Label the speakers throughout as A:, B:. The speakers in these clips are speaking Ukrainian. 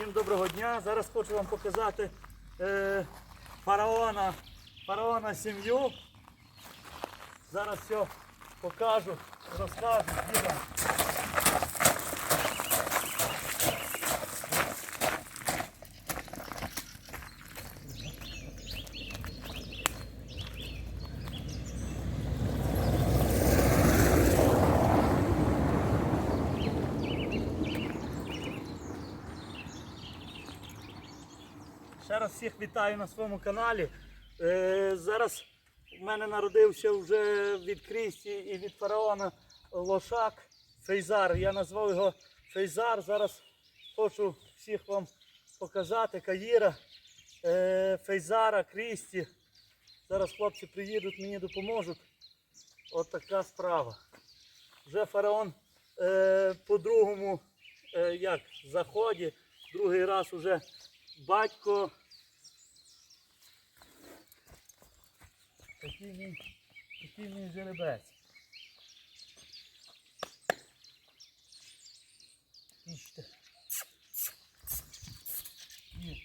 A: Всім доброго дня. Зараз хочу вам показати е, фараона, фараона сім'ю. Зараз все покажу, розкажу. Ще раз всіх вітаю на своєму каналі. Е, зараз в мене народився вже від Крісті і від фараона лошак Фейзар. Я назвав його Фейзар. Зараз хочу всіх вам показати Каїра, е, Фейзара, Крісті. Зараз хлопці приїдуть, мені допоможуть. От така справа. Вже фараон е, по другому е, як, заході, другий раз уже батько. Такий мій, такий мій жеребець. Є.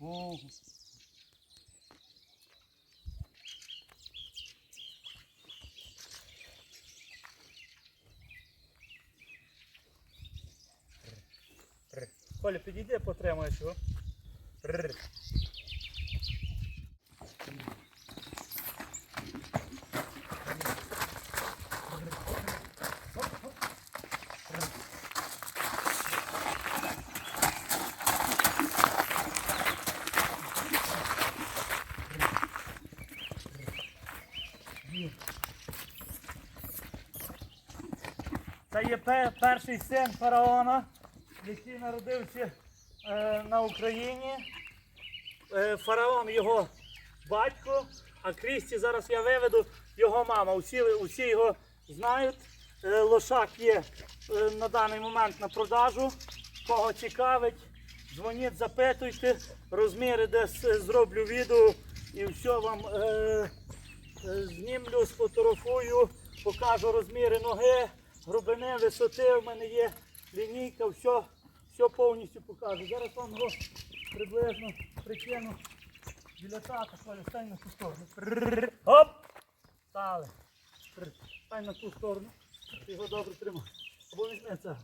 A: Ого. Коля, підійди, потримаєш його. Р. Це є пе- перший син фараона, який народився е, на Україні. Е, фараон його батько, а Крісті зараз я виведу його мама. Усі, усі його знають. Е, лошак є е, на даний момент на продажу. Кого цікавить, дзвоніть, запитуйте, розміри десь е, зроблю відео і все вам е, е, знімлю, сфотографую, покажу розміри ноги, глибини, висоти. У мене є лінійка, все, все повністю покажу. Зараз вам його приблизно прикину біля тата, Коля, стань на ту сторону. Оп! Стали. Стань на ту сторону. Ти його добре тримай. Або візьми це.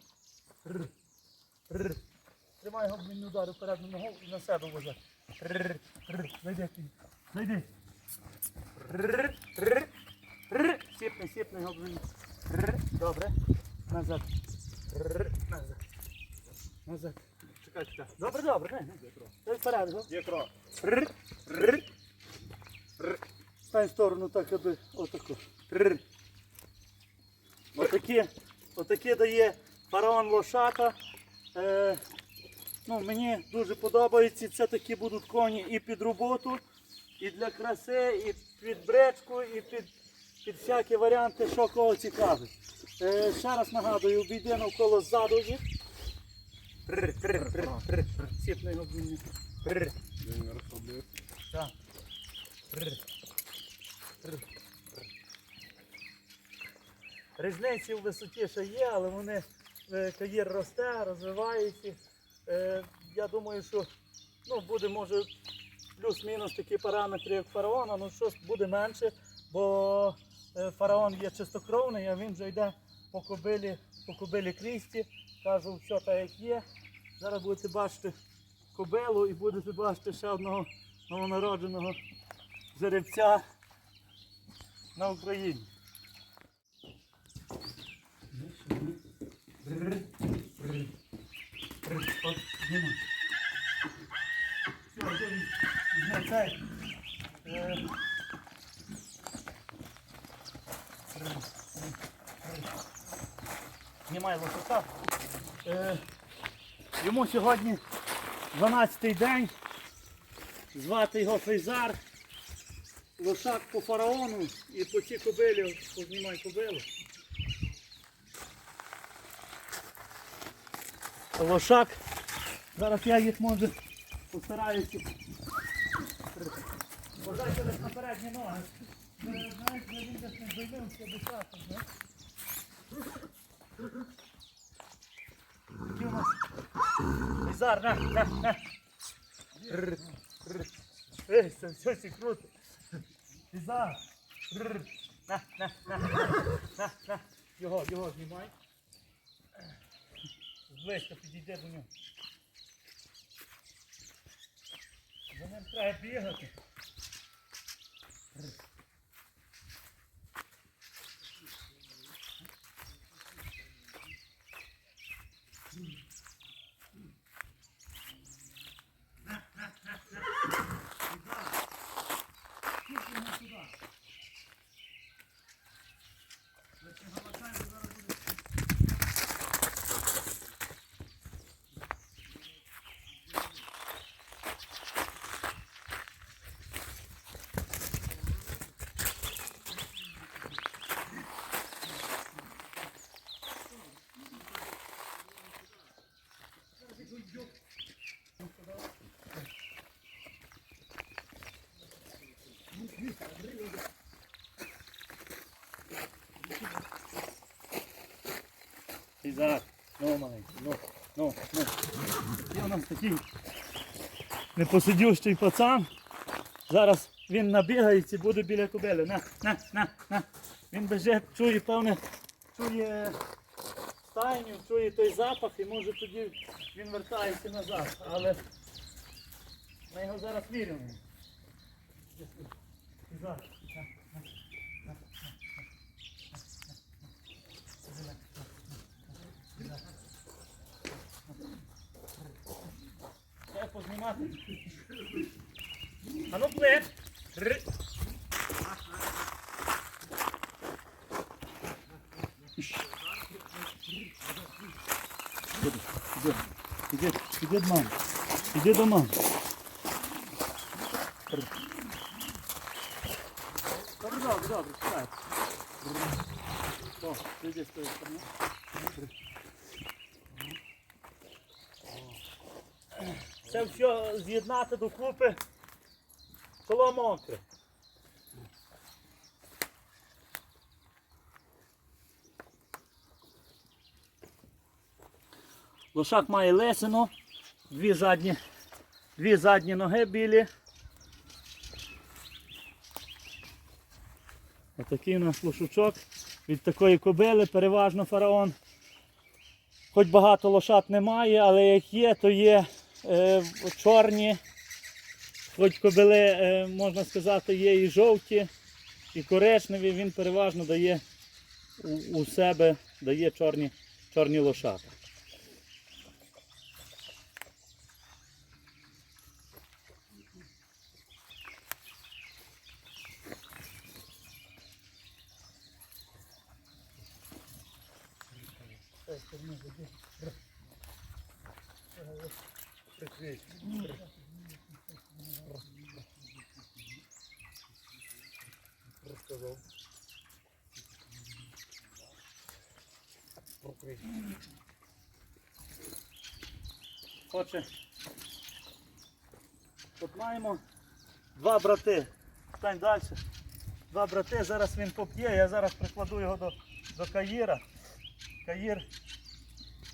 A: Тримай його, він не ударив передню ногу і на себе. Прррр. Зайди ти. Зайди. Сіпни, сіпни його, Добре. Назад. Назад. Назад. Чекай, чекай. Добре, добре, не, не. Дай вперед.
B: Є кров.
A: Прррр. Прррр. Прррр. Стань в сторону так, аби отако. Прррр. Отакі, отакі дає фараон лошата. Е, ну, мені дуже подобається. Це такі будуть коні і під роботу, і для краси, і під бречку, і під, під всякі варіанти, що кого цікавить. Е, ще раз нагадую, обійди навколо ззаду їх. Прррр. Сіпни його, блін.
B: Він не розслабився.
A: Так. Різниці в висоті ще є, але вони е, каїр росте, розвивається. Е, Я думаю, що ну, буде може плюс-мінус такі параметри, як фараона, ну щось буде менше, бо е, фараон є чистокровний, а він вже йде по кобилі, по кобилі крісті. Кажу, все так як є. Зараз будете бачити кобилу і будете бачити ще одного новонародженого жеребця на Україні. Візьми цей. Е, лошака. Йому сьогодні 12-й день. Звати його Фейзар. Лошак по фараону і по цій кобилі, познімай кобилу. Лошак. Зараз я їх може постараюся. Бажайте десь на передні ноги. Знаєте, він десь не звільнився до часу, у на, на, на. Рр, рр. Ей, все круто. Рр. На, на, на, на, на. Його, його знімай. Зблизько підійде до нього. За ним треба бігати. Лізар, ну маленький, ну, ну, ну. У нас такий непосидющий пацан. Зараз він набігається буде біля кобили. На, на, на, на. Він біжить, чує, певне, чує стайню, чує той запах і може тоді він вертається назад. Але ми його зараз міряємо. Лізар, на, познімати. А ну плив. Ри. Іди, іди, іди до мами. Іди до мами. Ри. Добре, добре, добре, чекай. О, іди з тої сторони. Це все з'єднати докупи. Село мокре. Лошак має лесено, дві задні, дві задні ноги білі. Отакий у нас лошучок від такої кобили, переважно фараон. Хоч багато лошат немає, але як є, то є чорні. Хоч кобили, е, можна сказати, є і жовті, і коричневі, він переважно дає у себе дає чорні, чорні лошата. Розказав. Хоче. От маємо два брати. Стань далі. Два брати, зараз він поп'є, я зараз прикладу його до, до Каїра. Каїр.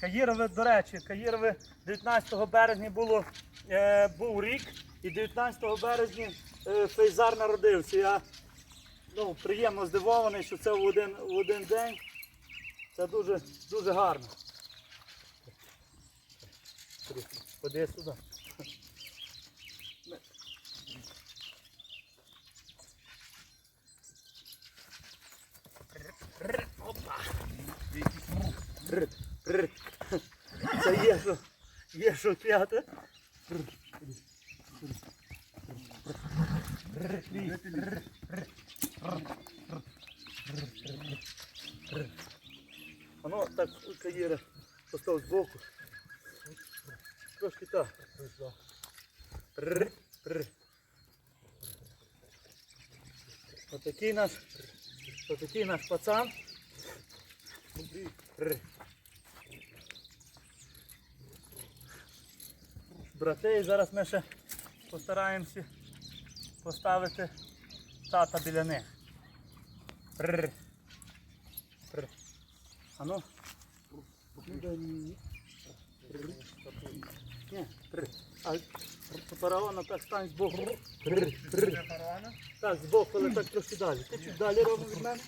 A: Каїрове, до речі, Каїрове 19 березня було, е, був рік і 19 березня е, Фейзар народився. Я ну, приємно здивований, що це в один, в один день. Це дуже, дуже гарно. Ходи сюди. Опа. Це є є що п'яте. Воно так каїра постав збоку. Трошки так. Отакий наш, отакий наш пацан. Брати, зараз ми ще постараємося поставити тата біля них. Р. Р. А ну. А фараона так стань. Три, три. Так, збоку, але так трошки далі. Ти чуть далі ровно від мене.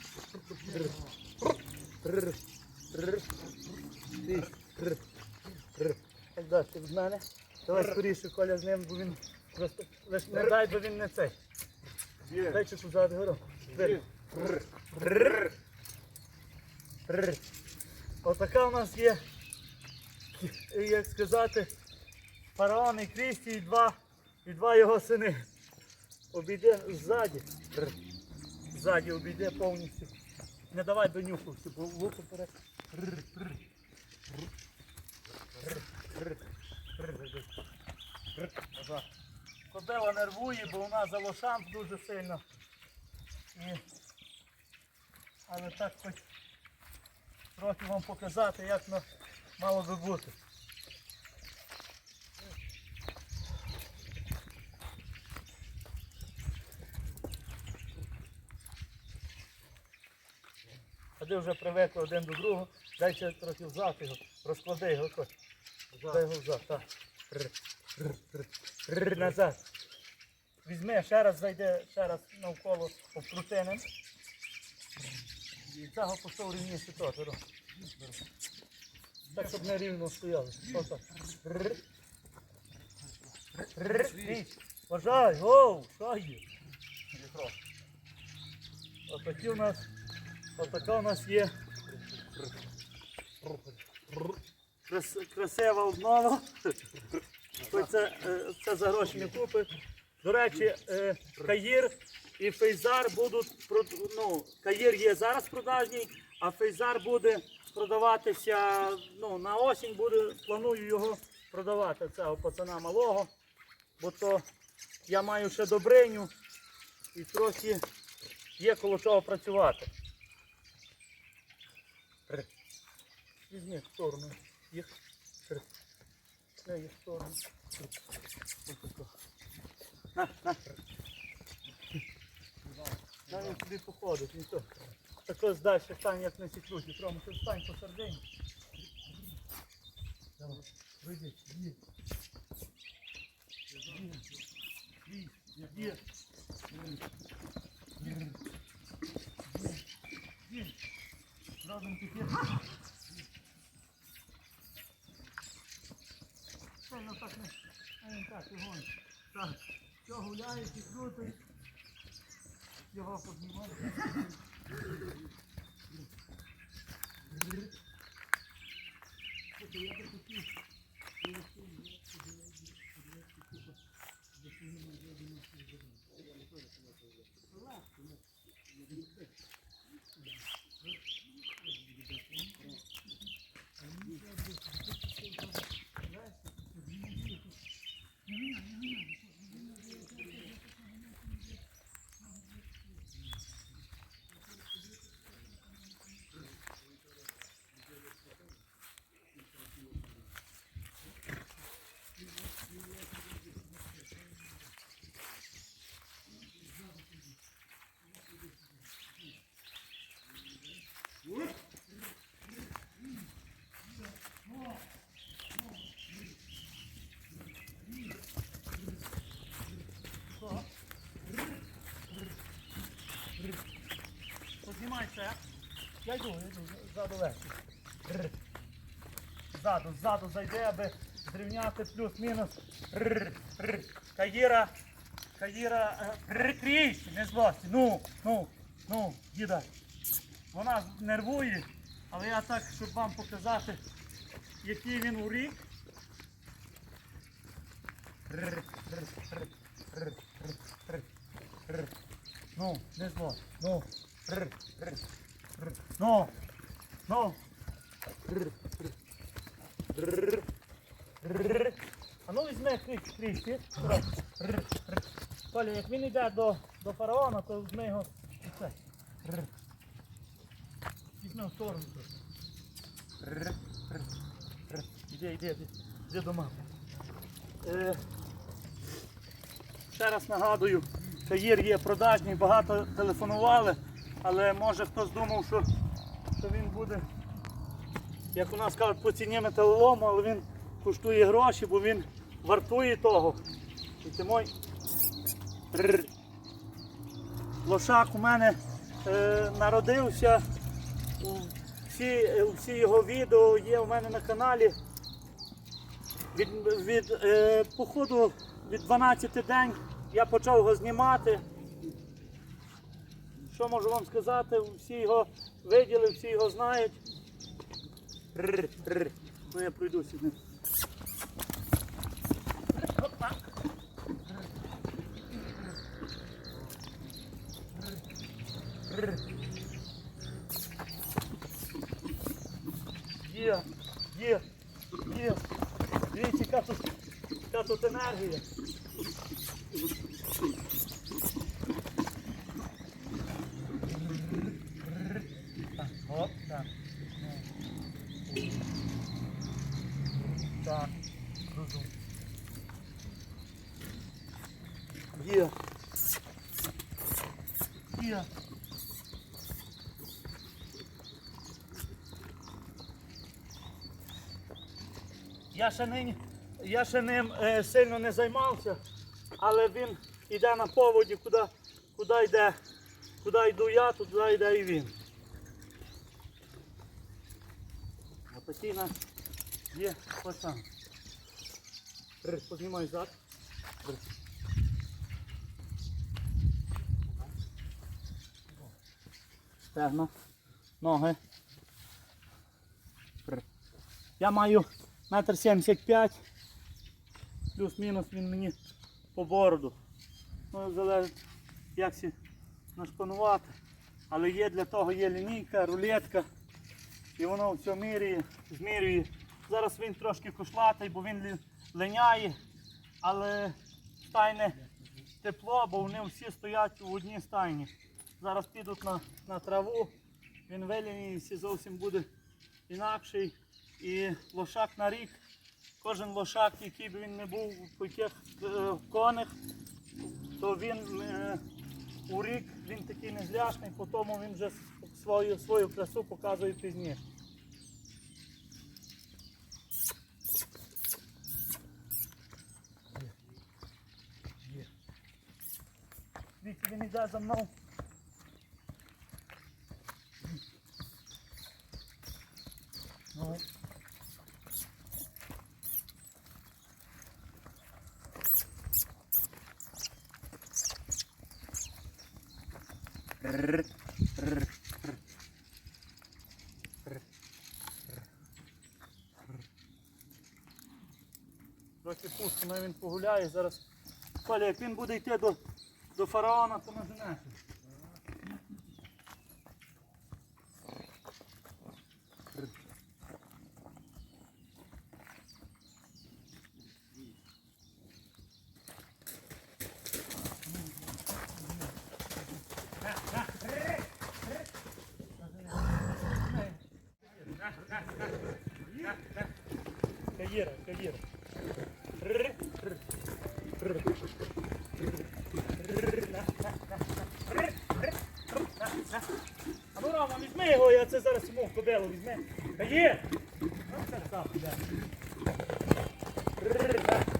A: Ти. Так далі від мене. Давай скоріше, Коля з ним, бо він просто лиш не дай, бо він не цей. Дай чуть позаду гору. Отака у нас є, як сказати, фараон і Крісті і два, і два його сини. Обійде ззаді. Ззаді обійде повністю. Не давай до нюху, бо луку перед. Кобила нервує, бо вона за лошам дуже сильно. І... Але так хоч трохи вам показати, як воно мало би бути. Де вже привикли один до другого, дайте трохи взад його, розклади його. Ось. Дай його взад, так. Назад. Візьми, ще раз зайде, ще раз навколо обкрутинем. І цього пішов рівніше то, Так, щоб не рівно стояли. Отак. Р. Р. Вважай, оу, що є? Отакі у нас, отака у нас є крас- красива обнова. Хоч це, е, це за гроші не купить. До речі, е, Каїр і Фейзар будуть ну, Каїр є зараз продажній, а Фейзар буде продаватися ну, на осінь буде, планую його продавати, цього пацана малого. Бо то я маю ще добриню і трохи є коло чого працювати. Р. Візьми в сторону їх. Р. Отако. На, він походить, не то. Так ось далі стань, як на сікруті. Трому, ти стань посередині. Давай, вийди, є, є. Є. Разом тепер. Сильно так не, а він так, його. Так, що гуляє, і крутить. Його піднімає. Слухай, я би хотів, Піднімайся. Я йду, я йду, ззаду легше. Ззаду, ззаду зайди, аби зрівняти плюс-мінус. Каїра, Каїра, е, не злості. Ну, ну, ну, їда. Вона нервує, але я так, щоб вам показати, який він у рік. Ну, не зло. Ну, рр. Ну, ну. Рр, рр. А ну візьми рр. Коля, як він йде до, до фараона, то візьми його Візьми в сторону. Іди, іди, іди. Іди до мами. Е, ще раз нагадую, Каїр є продажний, багато телефонували, але може хтось думав, що, що він буде як у нас кажуть, по ціні металолому, але він коштує гроші, бо він вартує того. І ти мой. Лошак у мене е, народився. Всі, всі його відео є у мене на каналі. Від, від е, походу від 12 день я почав його знімати. Що можу вам сказати? Всі його виділи, всі його знають. Ну я пройду сюди. Опа. Рррр. Є, є, є. Дивіться, яка тут, яка тут енергія. Так, оп, так. Так, розум. Є. Є. Я ще, нині, я ще ним е, сильно не займався, але він йде на поводі, куди, куди йде, куди йду я, туди йде і він. Отакий наш є пацан. Познімай зад. Стегно, ноги. Я маю метр сімдесят п'ять, плюс-мінус він мені по бороду. Ну, залежить, як сі нашпанувати. Але є для того є лінійка, рулетка. І воно все міряє, змірює. Зараз він трошки кошлатий, бо він линяє, але стайне тепло, бо вони всі стоять в одній стайні. Зараз підуть на, на траву, він вилініється, зовсім буде інакший. І лошак на рік, кожен лошак, який б він не був по яких е, конях, то він е, у рік він такий незляшний, тому він вже свою, свою красу показує пізніше. Дивіться, він йде за мною. Ну. Трохи пусто, але він погуляє, зараз Коля, як він буде йти до, до фараона, то ми женемо. Кобилу візьми.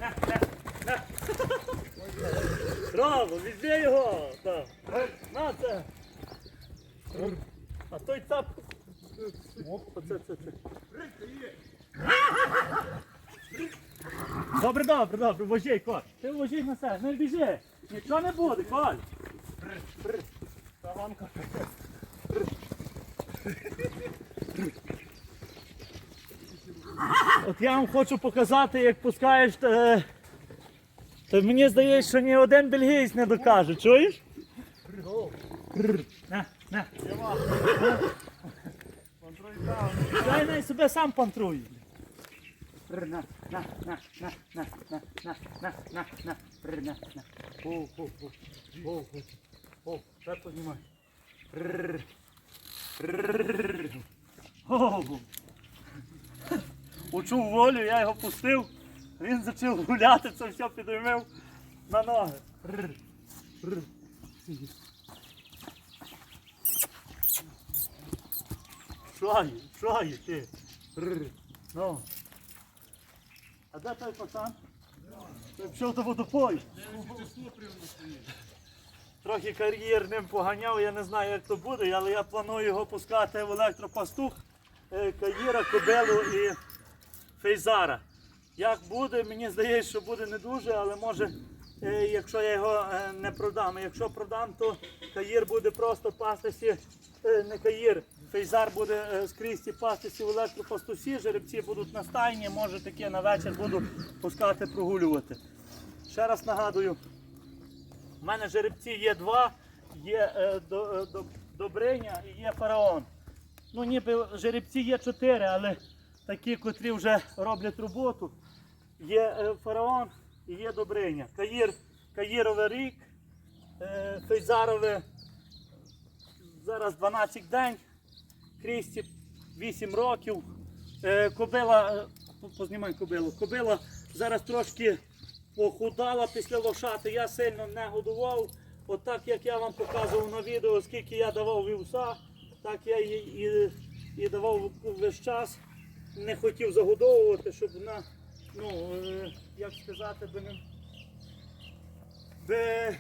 A: На, на, на. Візьми його. На це. А той цап. Оп, це, це. Добре, добре, добре, вожій, Коль. Ти вожій на себе, не біжи. Нічого не буде, Коль. Таванка. От я вам хочу показати, як пускаєш. Е... То мені здається, що ні один бельгійць не докаже, чуєш? На, на. Дай най себе сам пантруй. На, на, на, на, на, на, на, на, на, на, на, на. О, о, о, о, о, о, так познімай. Рр. Рр. О, Учув волю, я його пустив, він почав гуляти, це все підіймив на ноги. Що є ти? Ну. А де той пацан? Той Пішов до водопою. Трохи кар'єр ним поганяв, я не знаю, як то буде, але я планую його пускати в електропастух Каїра, Кобелу і Фейзара. Як буде, мені здається, що буде не дуже, але може, е, якщо я його е, не продам. Якщо продам, то Каїр буде просто пастися, е, не Каїр, Фейзар буде е, скрізь пастися в електропастусі, жеребці будуть на стайні, може таке на вечір буду пускати прогулювати. Ще раз нагадую, у мене жеребці є два, є е, до, е, Добриня і є фараон. Ну, ніби жеребці є чотири, але такі, котрі вже роблять роботу. Є е, фараон і є Добриня. Каїр, Каїрове рік, е, Фейзарове зараз 12 день, Крісті 8 років. Е, кобила, е, познімай кобилу. Кобила зараз трошки похудала після лошати. Я сильно не годував. От як я вам показував на відео, скільки я давав вівса, так я і, і, і давав весь час. Не хотів загодовувати, щоб вона, ну, е, як сказати, би не. Би,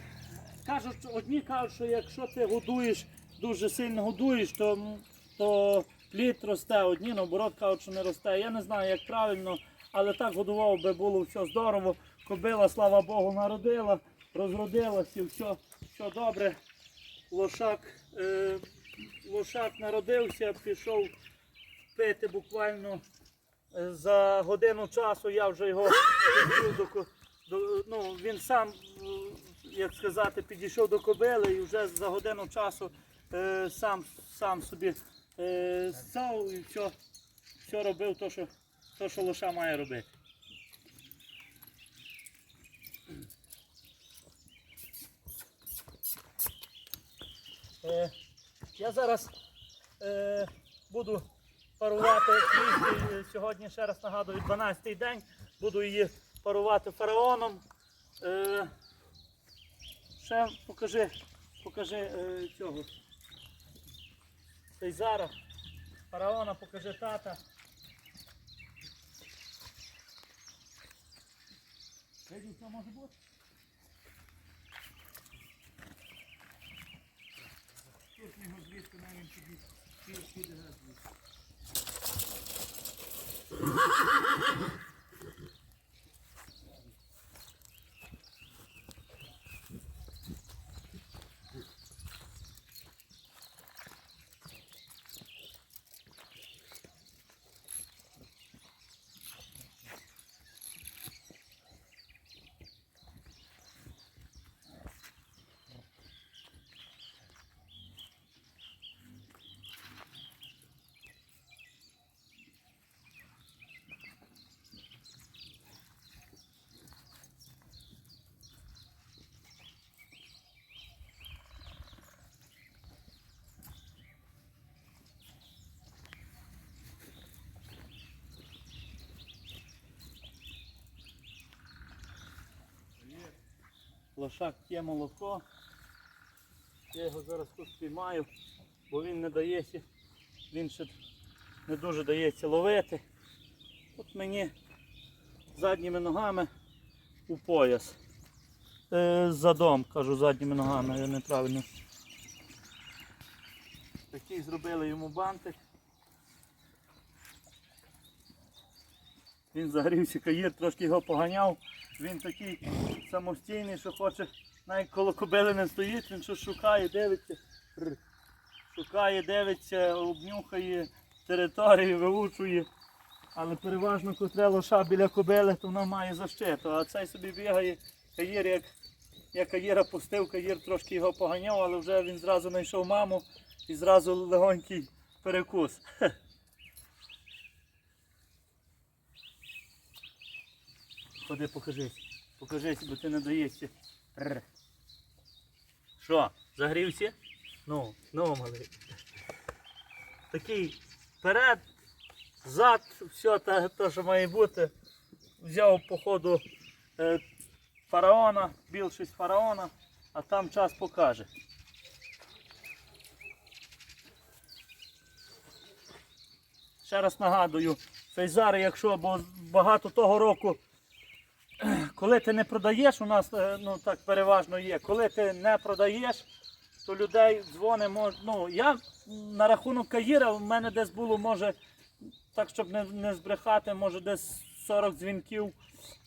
A: кажуть, одні кажуть, що якщо ти годуєш, дуже сильно годуєш, то, то плід росте, одні наоборот кажуть, що не росте. Я не знаю, як правильно, але так годував би було все здорово. Кобила, слава Богу, народила, розродилася, все, все добре. Лошак, е, лошак народився, пішов пити буквально е, за годину часу. Я вже його до, до ну, він сам, е, як сказати, підійшов до кобили і вже за годину часу е, сам, сам собі е, став і все, все робив, то що, то, що лоша має робити. Е, я зараз е, буду парувати Крісті. Е, Сьогодні ще раз нагадую, 12-й день. Буду її парувати фараоном. Е, ще покажи, покажи е, цього. Сейзара. Фараона, покажи тата. Видів, що може бути? Ha ha ha ha ha! Лошак п'є молоко. Я його зараз тут спіймаю, бо він не дається, він ще не дуже дається ловити. От мені задніми ногами у пояс. Е, задом, кажу, задніми ногами, я неправильно. Такий зробили йому бантик. Він загрівся каїр, трошки його поганяв. Він такий самостійний, що хоче, навіть коло кобили не стоїть, він щось шукає, дивиться. Шукає, дивиться, обнюхає територію, вивучує. Але переважно котре лоша біля кобили, то вона має защиту. А цей собі бігає, каїр, як я каїра пустив, каїр трошки його поганяв, але вже він зразу знайшов маму і зразу легонький перекус. Ходи, покажись. Покажись, бо ти не даєшся. Що, загрівся? Ну, ну, малий. Такий вперед, зад, все те, те, що має бути. Взяв по ходу е, фараона, більшість фараона, а там час покаже. ще раз нагадую, фейзари, якщо бо багато того року, коли ти не продаєш, у нас е, ну так переважно є, коли ти не продаєш, то людей дзвони мож... Ну, я на рахунок Каїра, в мене десь було, може, так щоб не, не збрехати, може десь 40 дзвінків.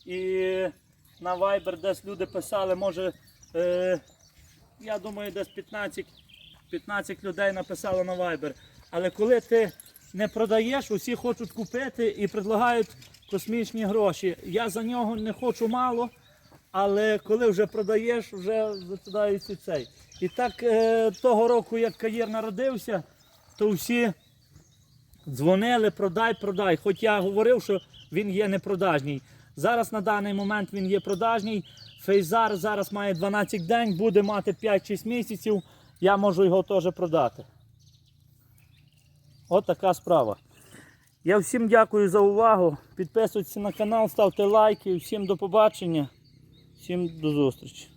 A: І на Viber десь люди писали, може, е, я думаю, десь 15, 15 людей написало на Viber. Але коли ти не продаєш, усі хочуть купити і предлагають космічні гроші. Я за нього не хочу мало, але коли вже продаєш, вже закидається цей. І так е, того року, як Каїр народився, то всі дзвонили, продай, продай. Хоч я говорив, що він є непродажній. Зараз на даний момент він є продажній. Фейзар зараз має 12 день, буде мати 5-6 місяців. Я можу його теж продати. От така справа. Я всім дякую за увагу. Підписуйтесь на канал, ставте лайки. Всім до побачення. Всім до зустрічі.